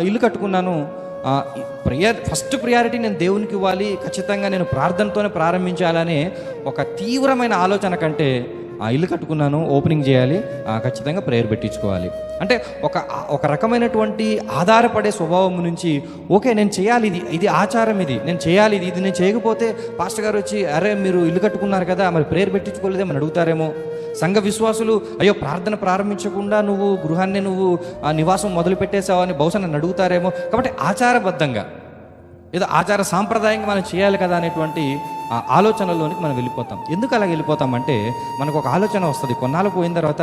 ఇల్లు కట్టుకున్నాను. Prior first priority నేను దేవునికి ఇవ్వాలి. ఖచ్చితంగా నేను ప్రార్థనతోనే ప్రారంభించాలనే ఒక తీవ్రమైన ఆలోచన కంటే ఆ ఇల్లు కట్టుకున్నాను ఓపెనింగ్ చేయాలి ఖచ్చితంగా ప్రేయర్ పెట్టించుకోవాలి. అంటే ఒక ఒక రకమైనటువంటి ఆధారపడే స్వభావం నుంచి ఓకే నేను చేయాలి ఇది ఇది ఆచారం ఇది నేను చేయాలి ఇది ఇది నేను చేయకపోతే పాస్టర్ గారు వచ్చి అరే మీరు ఇల్లు కట్టుకున్నారు కదా మరి ప్రేయర్ పెట్టించుకోలేదేమని అడుగుతారేమో. సంఘ విశ్వాసులు అయ్యో ప్రార్థన ప్రారంభించకుండా నువ్వు గృహాన్ని నువ్వు ఆ నివాసం మొదలు పెట్టేశావు అని బహుశా నన్ను అడుగుతారేమో. కాబట్టి ఆచారబద్ధంగా ఏదో ఆచార సాంప్రదాయంగా మనం చేయాలి కదా అనేటువంటి ఆ ఆలోచనలోనికి మనం వెళ్ళిపోతాం. ఎందుకు అలా వెళ్ళిపోతామంటే మనకు ఒక ఆలోచన వస్తుంది. కొన్నాళ్ళు పోయిన తర్వాత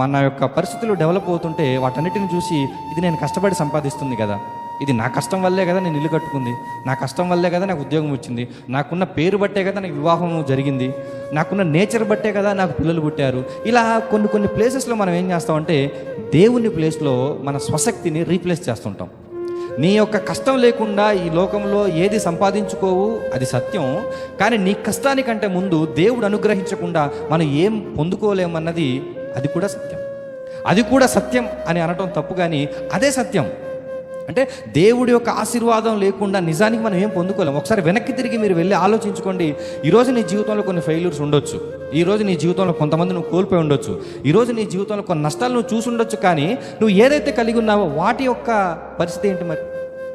మన యొక్క పరిస్థితులు డెవలప్ అవుతుంటే వాటన్నిటిని చూసి ఇది నేను కష్టపడి సంపాదిస్తుంది కదా. ఇది నా కష్టం వల్లే కదా నేను ఇల్లు కట్టుకుంది. నా కష్టం వల్లే కదా నాకు ఉద్యోగం వచ్చింది. నాకున్న పేరు బట్టే కదా నాకు వివాహం జరిగింది. నాకున్న నేచర్ బట్టే కదా నాకు పిల్లలు పుట్టారు. ఇలా కొన్ని కొన్ని ప్లేసెస్లో మనం ఏం చేస్తామంటే దేవుని ప్లేస్లో మన స్వశక్తిని రీప్లేస్ చేస్తుంటాం. నీ యొక్క కష్టం లేకుండా ఈ లోకంలో ఏది సంపాదించుకోవు అది సత్యం. కానీ నీ కష్టానికంటే ముందు దేవుడు అనుగ్రహించకుండా మనం ఏం పొందుకోలేమన్నది అది కూడా సత్యం. అది కూడా సత్యం అని అనటం తప్పు కానీ అదే సత్యం. అంటే దేవుడి యొక్క ఆశీర్వాదం లేకుండా నిజానికి మనం ఏం పొందుకోలేం. ఒకసారి వెనక్కి తిరిగి మీరు వెళ్ళి ఆలోచించుకోండి. ఈరోజు నీ జీవితంలో కొన్ని ఫెయిల్యూర్స్ ఉండొచ్చు. ఈరోజు నీ జీవితంలో కొంతమంది నువ్వు కోల్పోయి ఉండొచ్చు. ఈరోజు నీ జీవితంలో కొన్ని నష్టాలు నువ్వు చూసి ఉండొచ్చు కానీ నువ్వు ఏదైతే కలిగి ఉన్నావో వాటి యొక్క పరిస్థితి ఏంటి మరి?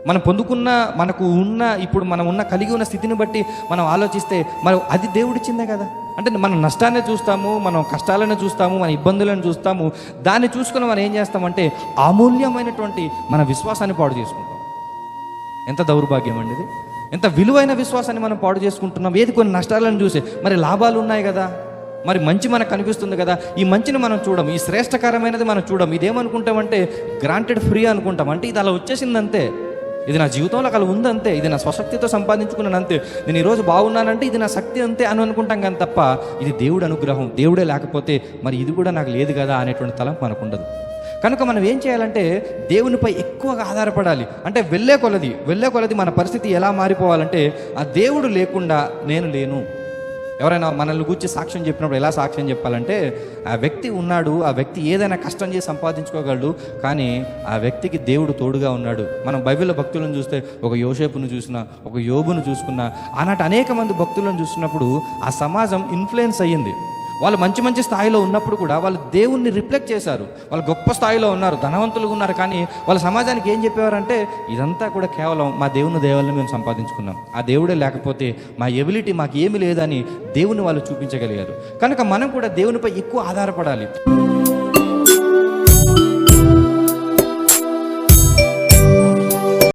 మనం పొందుకున్న మనకు ఉన్న ఇప్పుడు మనం ఉన్న కలిగి ఉన్న స్థితిని బట్టి మనం ఆలోచిస్తే మనం అది దేవుడిచ్చిందే కదా? అంటే మనం నష్టాన్ని చూస్తాము మనం కష్టాలను చూస్తాము మన ఇబ్బందులను చూస్తాము. దాన్ని చూసుకుని మనం ఏం చేస్తామంటే అమూల్యమైనటువంటి మన విశ్వాసాన్ని పాడు చేసుకుంటాం. ఎంత దౌర్భాగ్యం అండి ఇది? ఎంత విలువైన విశ్వాసాన్ని మనం పాడు చేసుకుంటున్నాం? ఏది కొన్ని నష్టాలను చూసి? మరి లాభాలు ఉన్నాయి కదా? మరి మంచి మనకు కనిపిస్తుంది కదా? ఈ మంచిని మనం చూడం ఈ శ్రేష్టకరమైనది మనం చూడం. ఇదేమనుకుంటామంటే గ్రాంటెడ్ ఫ్రీ అనుకుంటాం. అంటే ఇది అలా వచ్చేసింది అంతే ఇది నా జీవితంలో అలా ఉందంతే. ఇది నా స్వశక్తితో సంపాదించుకున్నాను అంతే నేను ఈరోజు బాగున్నానంటే ఇది నా శక్తి అంతే అని అనుకుంటాం కానీ తప్ప ఇది దేవుడు అనుగ్రహం. దేవుడే లేకపోతే మరి ఇది కూడా నాకు లేదు కదా అనేటువంటి తలం మనకు ఉండదు. కనుక మనం ఏం చేయాలంటే దేవునిపై ఎక్కువగా ఆధారపడాలి. అంటే వెళ్ళే కొలది వెళ్ళే కొలది మన పరిస్థితి ఎలా మారిపోవాలంటే ఆ దేవుడు లేకుండా నేను లేను. ఎవరైనా మనల్ని గురించి సాక్ష్యం చెప్పినప్పుడు ఎలా సాక్ష్యం చెప్పాలంటే ఆ వ్యక్తి ఉన్నాడు ఆ వ్యక్తి ఏదైనా కష్టం చేసి సంపాదించుకోగలడు కానీ ఆ వ్యక్తికి దేవుడు తోడుగా ఉన్నాడు. మనం బైబిల్ భక్తులను చూస్తే ఒక యోసేపును చూసినా ఒక యోబును చూసుకున్నా ఆనాటి అనేక మంది భక్తులను చూసినప్పుడు ఆ సమాజం ఇన్ఫ్లుయెన్స్ అయ్యింది. వాళ్ళు మంచి మంచి స్థాయిలో ఉన్నప్పుడు కూడా వాళ్ళు దేవుణ్ణి రిఫ్లెక్ట్ చేశారు. వాళ్ళు గొప్ప స్థాయిలో ఉన్నారు ధనవంతులుగా ఉన్నారు కానీ వాళ్ళ సమాజానికి ఏం చెప్పేవారంటే ఇదంతా కూడా కేవలం మా దేవుని దేవుళ్ళని మేము సంపాదించుకున్నాం. ఆ దేవుడే లేకపోతే మా ఎబిలిటీ మాకు ఏమీ లేదని దేవుని వాళ్ళు చూపించగలిగారు. కనుక మనం కూడా దేవునిపై ఎక్కువ ఆధారపడాలి.